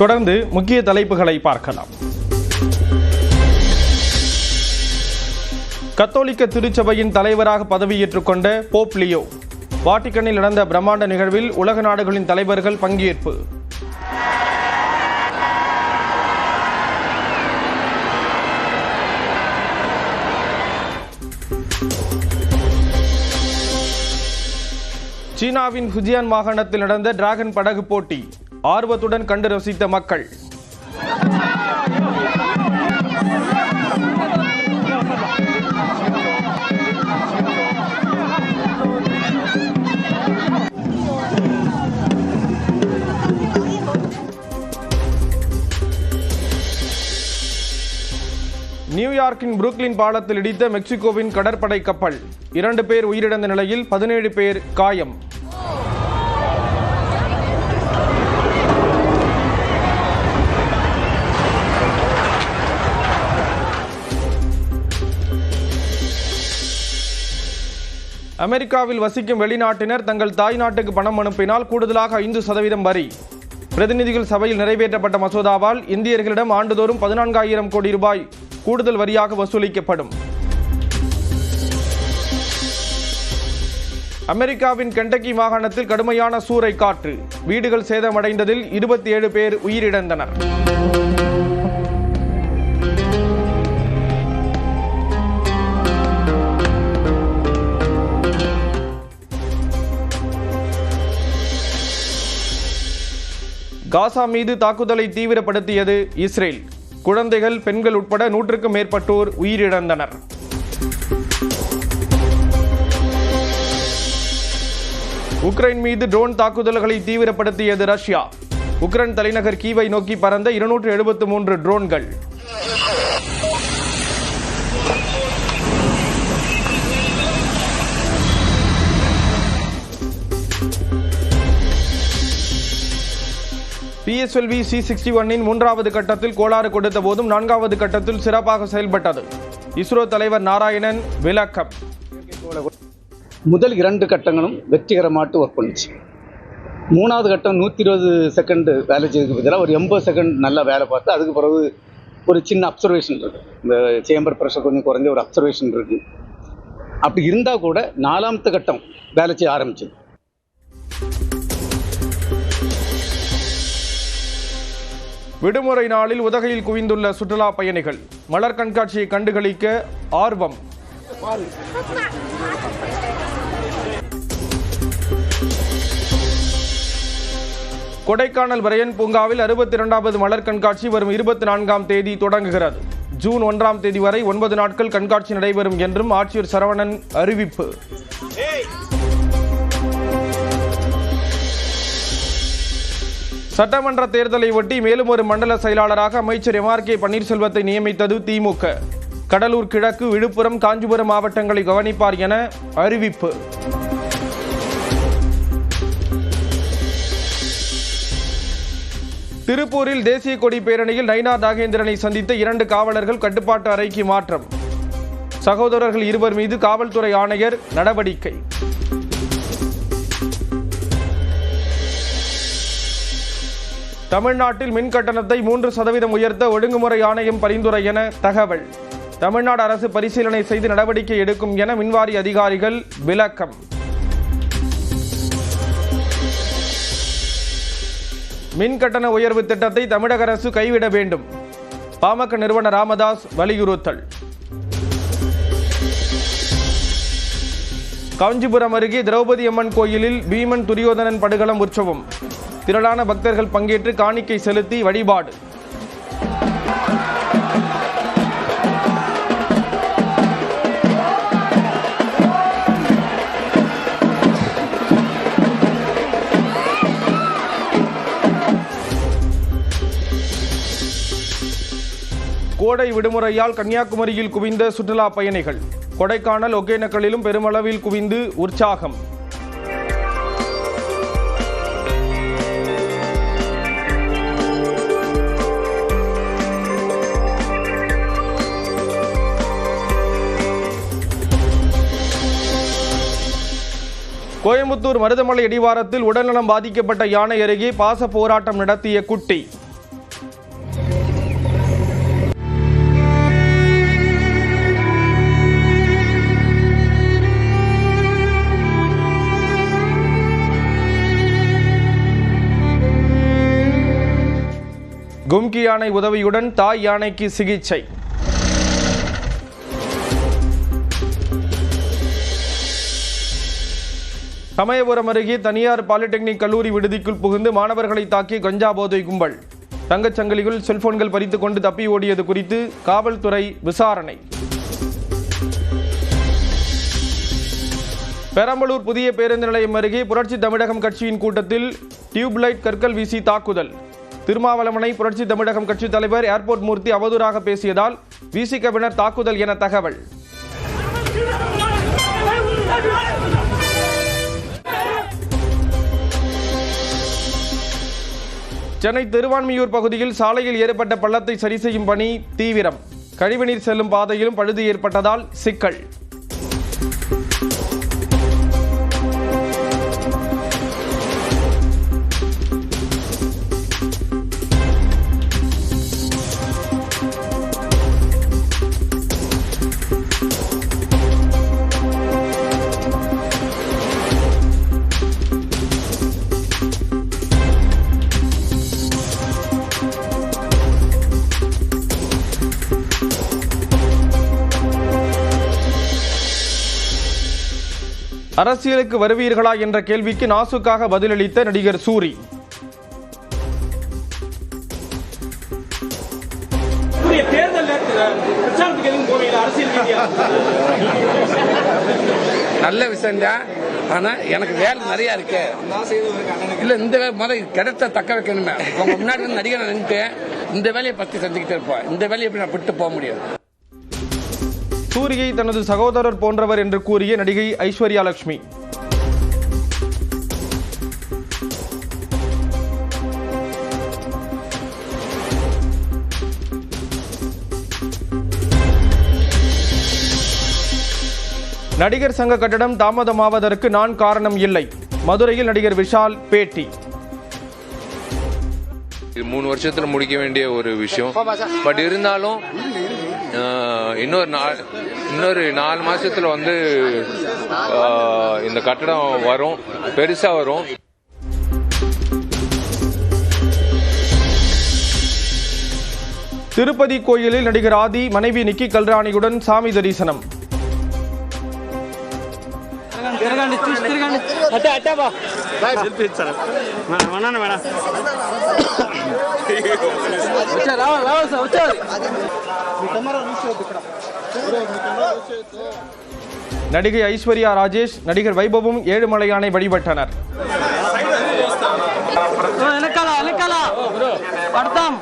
தொடர்ந்து முக்கிய தலைப்புகளை பார்க்கலாம். கத்தோலிக்க திருச்சபையின் தலைவராக பதவியேற்றுக் கொண்ட போப் லியோ வாட்டிக்கனில் நடந்த பிரம்மாண்ட நிகழ்வில் உலக நாடுகளின் தலைவர்கள் பங்கேற்பு. சீனாவின் ஹுஜியான் மாகாணத்தில் நடந்த டிராகன் படகு போட்டி ஆர்வத்துடன் கண்டு ரசித்த மக்கள். நியூயார்க்கின் புருக்லின் பாலத்தில் இடித்த மெக்சிகோவின் கடற்படை கப்பல். இரண்டு பேர் உயிரிழந்த நிலையில் பதினேழு பேர் காயம். அமெரிக்காவில் வசிக்கும் வெளிநாட்டினர் தங்கள் தாய் நாட்டுக்கு பணம் அனுப்பினால் கூடுதலாக ஐந்து சதவீதம் வரி. பிரதிநிதிகள் சபையில் நிறைவேற்றப்பட்ட மசோதாவால் இந்தியர்களிடம் ஆண்டுதோறும் பதினான்காயிரம் கோடி ரூபாய் கூடுதல் வரியாக வசூலிக்கப்படும். அமெரிக்காவின் கெண்டக்கி மாகாணத்தில் கடுமையான சூறை காற்று வீடுகள் சேதமடைந்ததில் இருபத்தி ஏழு பேர் உயிரிழந்தனர். காசா மீது தாக்குதலை தீவிரப்படுத்தியது இஸ்ரேல். குழந்தைகள் பெண்கள் உட்பட நூற்றுக்கும் மேற்பட்டோர் உயிரிழந்தனர். உக்ரைன் மீது ட்ரோன் தாக்குதல்களை தீவிரப்படுத்தியது ரஷ்யா. உக்ரைன் தலைநகர் கீவை நோக்கி பறந்த இருநூற்று எழுபத்து மூன்று ட்ரோன்கள். பிஎஸ்எல்வி சி சிக்ஸ்டி ஒன்னின் மூன்றாவது கட்டத்தில் கோளாறு கொடுத்த போதும் நான்காவது கட்டத்தில் சிறப்பாக செயல்பட்டது. இஸ்ரோ தலைவர் நாராயணன் விளக்கம். முதல் இரண்டு கட்டங்களும் வெற்றிகரமாட்டு ஒர்க் பண்ணுச்சு. மூணாவது கட்டம் நூற்றி இருபது செகண்ட் வேலை செய்ததுக்கு பதிலாக ஒரு எண்பது செகண்ட் நல்லா வேலை பார்த்து அதுக்கு பிறகு ஒரு சின்ன அப்சர்வேஷன் இருக்குது இந்த சேம்பர் ப்ரெஷர் கொஞ்சம் குறைஞ்ச ஒரு அப்சர்வேஷன் இருக்குது அப்படி இருந்தால் கூட நாலாமத்து கட்டம் வேலை செய்ய ஆரம்பிச்சது. விடுமுறை நாளில் உதகையில் குவிந்துள்ள சுற்றுலா பயணிகள் மலர் கண்காட்சியை கண்டுகளிக்க ஆர்வம். கொடைக்கானல் வரையன் பூங்காவில் அறுபத்தி இரண்டாவது மலர் கண்காட்சி வரும் இருபத்தி நான்காம் தேதி தொடங்குகிறது. ஜூன் ஒன்றாம் தேதி வரை ஒன்பது நாட்கள் கண்காட்சி நடைபெறும் என்றும் ஆட்சியர் சரவணன் அறிவிப்பு. சட்டமன்ற தேர்தலை ஒட்டி மேலும் ஒரு மண்டல செயலாளராக அமைச்சர் எம் ஆர் கே பன்னீர்செல்வத்தை நியமித்தது திமுக. கடலூர் கிழக்கு விழுப்புரம் காஞ்சிபுரம் மாவட்டங்களை கவனிப்பார் என அறிவிப்பு. திருப்பூரில் தேசிய கொடி பேரணியில் நைனா நாகேந்திரனை சந்தித்த இரண்டு காவலர்கள் கட்டுப்பாட்டு அறைக்கு மாற்றம். சகோதரர்கள் இருவர் மீது காவல்துறை ஆணையர் நடவடிக்கை. தமிழ்நாட்டில் மின் கட்டணத்தை மூன்று சதவீதம் உயர்த்த ஒழுங்குமுறை ஆணையம் பரிந்துரை என தகவல். தமிழ்நாடு அரசு பரிசீலனை செய்து நடவடிக்கை எடுக்கும் என மின்வாரி அதிகாரிகள் விளக்கம். மின் கட்டண உயர்வு திட்டத்தை தமிழக அரசு கைவிட வேண்டும். பாமக நிறுவனர் ராமதாஸ் வலியுறுத்தல். காஞ்சிபுரம் அருகே திரௌபதி அம்மன் கோயிலில் பீமன் துரியோதனன் படுகளம் உற்சவம். திரளான பக்தர்கள் பங்கேற்று காணிக்கை செலுத்தி வழிபாடு. கோடை விடுமுறையால் கன்னியாகுமரியில் குவிந்த சுற்றுலா பயணிகள். கொடைக்கானல் ஒகேனக்கலிலும் பெருமளவில் குவிந்து உற்சாகம். கோயம்புத்தூர் மருதமலை அடிவாரத்தில் உடல்நலம் பாதிக்கப்பட்ட யானை அருகே பாச போராட்டம் நடத்திய குட்டி. கும்கி யானை உதவியுடன் தாய் யானைக்கு சிகிச்சை. சமயபுரம் அருகே தனியார் பாலிடெக்னிக் கல்லூரி விடுதிக்குள் புகுந்து மாணவர்களை தாக்கி கஞ்சா போதை கும்பல். தங்கச்சங்கிலிகள் செல்போன்கள் பறித்துக் கொண்டு தப்பி ஓடியது குறித்து காவல்துறை விசாரணை. பெரம்பலூர் புதிய பேருந்து நிலையம் அருகே புரட்சி தமிழகம் கட்சியின் கூட்டத்தில் டியூப்லைட் கற்கள் வீசி தாக்குதல். திருமாவளவனை புரட்சி தமிழகம் கட்சித் தலைவர் ஏர்போர்ட் மூர்த்தி அவதூறாக பேசியதால் விசிகவினர் தாக்குதல் என தகவல். சென்னை திருவான்மியூர் பகுதியில் சாலையில் ஏற்பட்ட பள்ளத்தை சரி செய்யும் பணி தீவிரம். கழிவுநீர் செல்லும் பாதையிலும் பழுது ஏற்பட்டதால் சிக்கல். அரசியலுக்கு வருவீர்களா என்ற கேள்விக்கு நாசுக்காக பதிலளித்த நடிகர் சூரி. நல்ல விஷயம்தான் ஆனா எனக்கு வேலை நிறைய இருக்கு. இல்ல இந்த முறை கிடைத்த தக்க வைக்கணுமே. உங்க முன்னாடி நடிகர் நின்றுட்டு இந்த வேலையை பத்தி செஞ்சுக்கிட்டே இருப்போம். இந்த வேலையை எப்படி நான் விட்டு போக முடியாது சூரியை தனது சகோதரர் போன்றவர் என்று கூறிய நடிகை ஐஸ்வர்யா லட்சுமி நடிகர் சங்க கட்டடம் தாமதமாவதற்கு நான் காரணம் இல்லை. மதுரையில் நடிகர் விஷால் பேட்டி. இது மூணு வருஷத்தில் முடிக்க வேண்டிய ஒரு விஷயம். பட் இருந்தாலும் இன்னொரு நாள் இன்னொரு நாலு மாதத்தில் வந்து இந்த கட்டடம் வரும். பெருசாக வரும். திருப்பதி கோயிலில் நடிகர் ஆதி மனைவி நிக்கி கல்ராணியுடன் சாமி தரிசனம். அட்டா அட்டா తిరగండి అట్టే అట్టే బా మేడం మేడం వచ్చారు రావాలి రావాలి సార్ వచ్చారు நடிகை ஐஸ்வர்யா ராஜேஷ் நடிகர் வைபவும் ஏழுமலையானை வழிபட்டனர் వెనకాల వెనకాల పడతాం